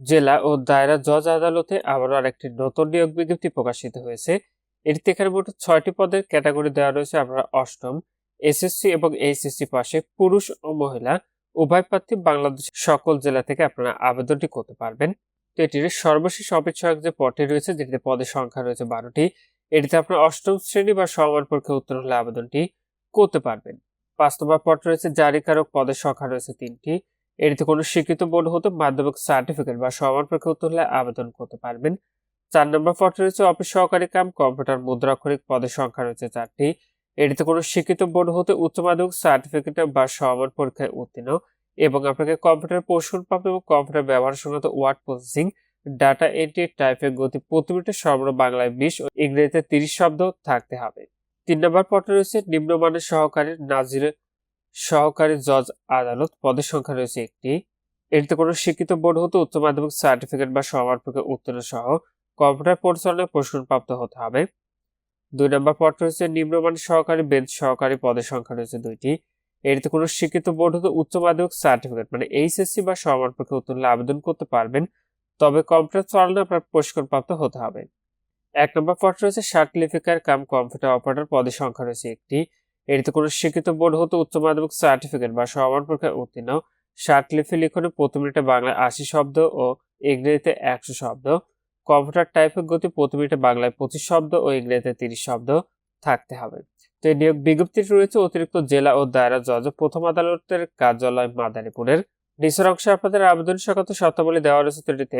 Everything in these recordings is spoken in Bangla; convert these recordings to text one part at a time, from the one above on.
জেলা ও দায়রা জজ আদালতে আবারও আরেকটি নতুন নিয়োগ বিজ্ঞপ্তি প্রকাশিত হয়েছে। এটিতে এখানে মোট ছয়টি পদের ক্যাটাগরি দেওয়া রয়েছে আপনারা অষ্টম, এসএসসি এবং এইচএসসি পাশে পুরুষ ও মহিলা। উভয় প্রার্থী বাংলাদেশের সকল জেলা থেকে আপনারা আবেদনটি করতে পারবেন। তো এটির সর্বশেষ সহায়ক যে পদটি রয়েছে, যেটিতে পদের সংখ্যা রয়েছে বারোটি, এটিতে আপনার অষ্টম শ্রেণি বা সমান পরীক্ষা উত্তর হলে আবেদনটি করতে পারবেন। পাঁচ নম্বর পদ রয়েছে জারিকারক পদের সংখ্যা রয়েছে তিনটি। এটিতে কোনো স্বীকৃত বোর্ড হতে মাধ্যমিক সার্টিফিকেট বা সমান পরীক্ষা হলে আবেদন করতে পারবেন। চার নম্বর পদ রয়েছে অফিস সহকারী কাম কম্পিউটার মুদ্রাক্ষরিক পদের সংখ্যা রয়েছে চারটি। এটিতে কোনো শিক্ষিত বোর্ড হতে উচ্চ মাধ্যমিক সার্টিফিকেট বা সমান পরীক্ষায় উত্তীর্ণ এবং আপনাকে কম্পিউটার প্রশিক্ষণপ্রাপ্ত এবং কম্পিউটার ব্যবহার সংক্রান্ত ওয়ার্ড প্রসেসিং ডাটা এন্ট্রি টাইপের গতি প্রতি মিনিটে সর্বনিম্ন বাংলায় বিশ ও ইংরেজিতে তিরিশ শব্দ থাকতে হবে। তিন নম্বর পদে রয়েছে নিম্নমানের সহকারী নাজির সহকারী জজ আদালত পদের সংখ্যা রয়েছে একটি। এটিতে কোনো শিক্ষিত বোর্ড হতে উচ্চ মাধ্যমিক সার্টিফিকেট বা সমার্পকে উত্তীর্ণ সহ কম্পিউটার পরিচালনায় প্রশিক্ষণপ্রাপ্ত হতে হবে। দুই নম্বর পদ রয়েছে নিম্নমান সহকারী বেঞ্চ সহকারী পদের সংখ্যা রয়েছে দুইটি। এটিতে কোনো শিক্ষিত বোর্ড হতে উচ্চ মাধ্যমিক সার্টিফিকেট মানে এইচএসসি বা সমার্পকে উত্তীর্ণ আবেদন করতে পারবেন। তবে কম্পিউটার চালানো আপনার প্রশিক্ষণপ্রাপ্ত হতে হবে। এক নম্বর পদ রয়েছে সার্টিফিকার কাম কম্পিউটার অপারেটর পদের সংখ্যা রয়েছে একটি। এটিতে কোনো শিক্ষিত বোর্ড হতে উচ্চ মাধ্যমিক সার্টিফিকেট বা সমান পরীক্ষায় উত্তীর্ণ। লিপি লিখনে প্রতি মিনিটে বাংলায় আশি শব্দ ও ইংরেজিতে একশো শব্দ। কম্পিউটার টাইপের গতি প্রতি মিনিটে বাংলায় পঁচিশ শব্দ ও ইংরেজিতে তিরিশ শব্দ থাকতে হবে। তো এই নিয়োগ বিজ্ঞপ্তিটি রয়েছে অতিরিক্ত জেলা ও দায়রা জজ প্রথম আদালতের কার্যালয় মাদারীপুরের। নিচের অংশে আপনাদের আবেদন সংক্রান্ত শর্তাবলী দেওয়া রয়েছে তৈরিতে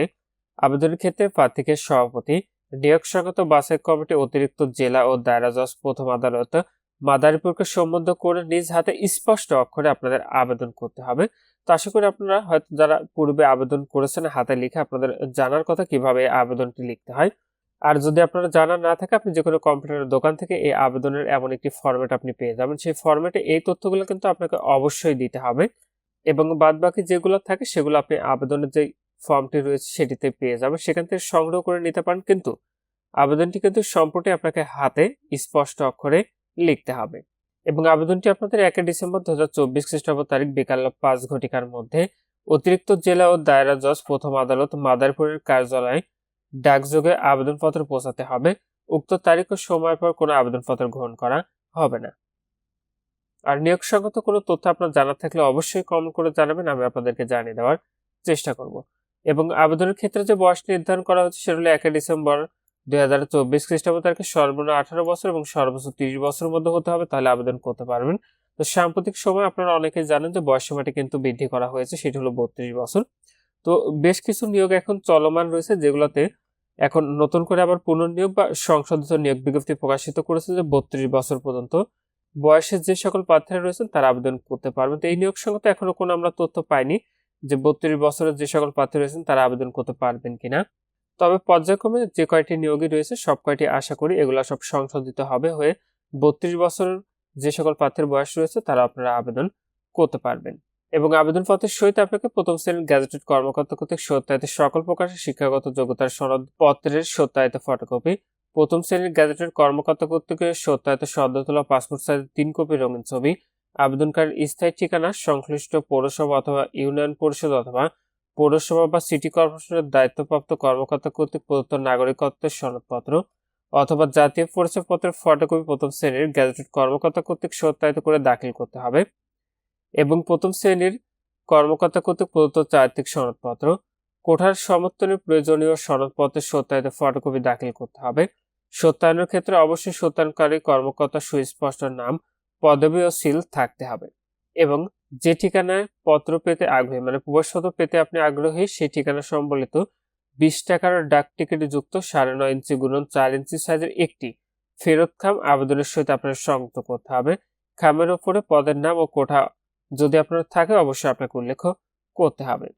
আবেদনের ক্ষেত্রে প্রার্থীকে সভাপতি, নিয়োগ সংক্রান্ত বাছাই কমিটি, অতিরিক্ত জেলা ও দায়রা জজ, প্রথম আদালত মাদারীপুরকে সম্বন্ধ করে নিজ হাতে স্পষ্ট অক্ষরে আপনাদের আবেদন করতে হবে। তো আশা করি আপনারা হয়তো যারা পূর্বে আবেদন করেছেন, হাতে লিখে আপনাদের জানার কথা কীভাবে আবেদনটি লিখতে হয়। আর যদি আপনারা জানা না থাকে, আপনি যে কোনো কম্পিউটারের দোকান থেকে এই আবেদনের এমন একটি ফর্মেট আপনি পেয়ে যাবেন। সেই ফর্মেটে এই তথ্যগুলো কিন্তু আপনাকে অবশ্যই দিতে হবে এবং বাদ বাকি যেগুলো থাকে, সেগুলো আপনি আবেদনের যে ফর্মটি রয়েছে, সেটিতে পেয়ে যাবেন। সেখান থেকে সংগ্রহ করে নিতে পারেন। কিন্তু আবেদনটি কিন্তু সম্পূর্ণ আপনাকে হাতে স্পষ্ট অক্ষরে লিখতে হবে। এবং আবেদনটি আপনাদের একে ডিসেম্বর দু হাজার চব্বিশ খ্রিস্টাব্দ তারিখ বিকাল পাঁচ ঘটিকার মধ্যে অতিরিক্ত জেলা ও দায়রা জজ, প্রথম আদালত, মাদারপুরের কার্যালয়ে ডাকযোগে আবেদনপত্র পৌঁছাতে হবে। উক্ত তারিখ ও সময়ের পর কোনো আবেদনপত্র গ্রহণ করা হবে না। আর নিয়োগ সংগত কোনো তথ্য আপনার জানার থাকলে অবশ্যই কমেন্ট করে জানাবেন, আমি আপনাদেরকে জানিয়ে দেওয়ার চেষ্টা করব। এবং আবেদনের ক্ষেত্রে যে বয়স নির্ধারণ করা হচ্ছে সেটা হলো একে ডিসেম্বর দুই হাজার চব্বিশ খ্রিস্টাব্দ তারিখে সর্বনিম্ন আঠারো বছর এবং সর্বোচ্চ তিরিশ বছরের মধ্যে হতে হবে, তাহলে আবেদন করতে পারবেন। তো সাম্প্রতিক সময় আপনারা অনেকে জানেন যে বয়স সীমাটি কিন্তু বৃদ্ধি করা হয়েছে, সেটি হলো বত্রিশ বছর। তো বেশ কিছু নিয়োগ এখন চলমান রয়েছে, যেগুলোতে এখন নতুন করে আবার পুনর্নিয়োগ বা সংশোধিত নিয়োগ বিজ্ঞপ্তি প্রকাশিত করেছে যে বত্রিশ বছর পর্যন্ত বয়সের যে সকল প্রার্থীরা রয়েছেন তারা আবেদন করতে পারবেন। তো এই নিয়োগ সংক্রান্ত এখনও কোনো আমরা তথ্য পাইনি যে বত্রিশ বছরের যে সকল প্রার্থী রয়েছেন তারা আবেদন করতে পারবেন কিনা। তবে পর্যায়ক্রমে যে কয়টি নিয়োগই রয়েছে, সব কয়টি আশা করি এগুলো সব সংশোধিত হবে হয়ে বত্রিশ বছর যে সকল প্রার্থীর বয়স রয়েছে, তারা আপনারা আবেদন করতে পারবেন। এবং আবেদনপত্রের সহিত আপনাকে প্রথম শ্রেণির গ্যাজেটেড কর্মকর্তা কর্তৃক সত্যায়িত সকল প্রকাশের শিক্ষাগত যোগ্যতার সনদ পত্রের সত্যায়িত ফটোকপি, প্রথম শ্রেণির গ্যাজেটেড কর্মকর্তা কর্তৃক সত্যায়িত সদ্য তোলা পাসপোর্ট সাইজের তিন কপি রঙিন ছবি, আবেদনকারীর স্থায়ী ঠিকানা সংশ্লিষ্ট পৌরসভা অথবা ইউনিয়ন পরিষদ অথবা পৌরসভা বা সিটি কর্পোরেশনের দায়িত্বপ্রাপ্ত কর্মকর্তা কর্তৃক প্রদত্ত নাগরিকত্বের সনদপত্র অথবা জাতীয় পরিচয়পত্রের ফটোকপি প্রথম শ্রেণির গ্যাজেটেড কর্মকর্তা কর্তৃক সত্যায়িত করে দাখিল করতে হবে এবং প্রথম শ্রেণির কর্মকর্তা কর্তৃক প্রদত্ত চারিত্রিক সনদপত্র, কোঠার সমর্থনের প্রয়োজনীয় সনদপত্রের সত্যায়িত ফটোকপি দাখিল করতে হবে। সত্যায়নের ক্ষেত্রে অবশ্যই সত্যায়নকারী কর্মকর্তার সুস্পষ্ট নাম, পদবী ও সিল থাকতে হবে এবং যে ঠিকানায় পত্র পেতে আগ্রহী মানে প্রবেশপত্র পেতে আপনি আগ্রহী, সেই ঠিকানা সম্বলিত বিশ টাকার ডাক টিকিটে যুক্ত সাড়ে নয় ইঞ্চি গুণন চার ইঞ্চি সাইজের একটি ফেরত খাম আবেদনের সহিত আপনার সংযুক্ত করতে হবে। খামের ওপরে পদের নাম ও কোঠা যদি আপনার থাকে, অবশ্যই আপনাকে উল্লেখ করতে হবে।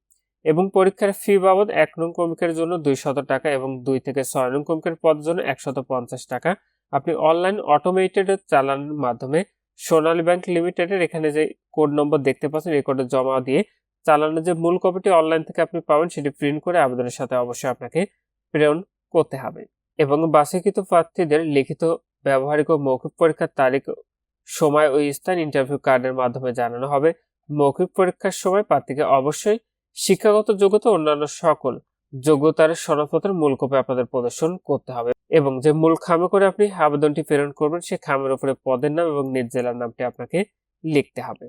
এবং পরীক্ষার ফি বাবদ এক নং কমিকের জন্য দুই শত টাকা এবং দুই থেকে ছয় নং কমিকের পদের জন্য একশত পঞ্চাশ টাকা। আপনি অনলাইন অটোমেটেড চালানোর মাধ্যমে সোনালী ব্যাংক লিমিটেডের এখানে যে কোড নম্বর দেখতে পাচ্ছেন, এই কোডে জমা দিয়ে চালানোর যে মূল কপিটি অনলাইন থেকে আপনি পাবেন, সেটি প্রিন্ট করে আবেদনের সাথে অবশ্যই আপনাকে প্রেরণ করতে হবে। এবং বাছাইকৃত প্রার্থীদের লিখিত ব্যবহারিক ও মৌখিক পরীক্ষার তারিখ, সময় ও স্থান ইন্টারভিউ কার্ডের মাধ্যমে জানানো হবে। মৌখিক পরীক্ষার সময় প্রার্থীকে অবশ্যই শিক্ষাগত যোগ্যতা অন্যান্য সকল যোগ্যতার সনদপত্রের মূল কপি আপনাদের প্রদর্শন করতে হবে। এবং যে মূল খামে করে আপনি আবেদনটি প্রেরণ করবেন, সেই খামের উপরে পদের নাম এবং নিজ জেলার নামটি আপনাকে লিখতে হবে।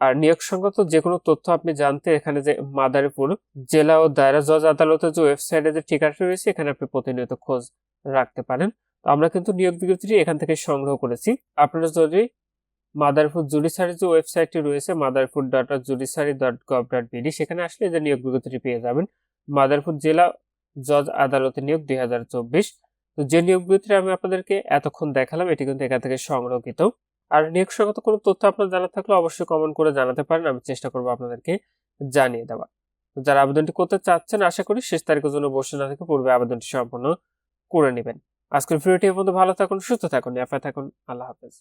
আর নিয়োগ সংক্রান্ত যে কোনো তথ্য আপনি জানতে এখানে যে মাদারীপুর জেলা ও দায়রা জজ আদালতের যে ওয়েবসাইটে যে ঠিকানাটি রয়েছে, এখানে আপনি প্রতিনিয়ত খোঁজ রাখতে পারেন। তো আমরা কিন্তু নিয়োগ বিজ্ঞপ্তিটি এখান থেকে সংগ্রহ করেছি। আপনারা যদি মাদারীপুর জুডিশিয়ারি যে ওয়েবসাইটটি রয়েছে, Madaripur dot judiciary dot gov dot BD, সেখানে আসলে যে নিয়োগ বিজ্ঞপ্তিটি পেয়ে যাবেন। মাদারীপুর জেলা জজ আদালতে নিয়োগ দুই হাজার চব্বিশ। তো যে নিয়োগ বিজ্ঞপ্তিটি আমি আপনাদেরকে এতক্ষণ দেখালাম, এটি কিন্তু এখান থেকে সংরক্ষিত। আর নিয়োগ সংক্রান্ত কোনো তথ্য আপনার জানা থাকলে অবশ্যই কমেন্ট করে জানাতে পারেন, আমি চেষ্টা করব আপনাদেরকে জানিয়ে দেওয়া যারা আবেদনটি করতে চাচ্ছেন, আশা করি শেষ তারিখের জন্য বসে না থেকে পূর্বে আবেদনটি সম্পন্ন করে নেবেন। আজকের ভিডিওটি পর্যন্ত ভালো থাকুন, সুস্থ থাকুন এফআই থাকুন। আল্লাহ হাফেজ।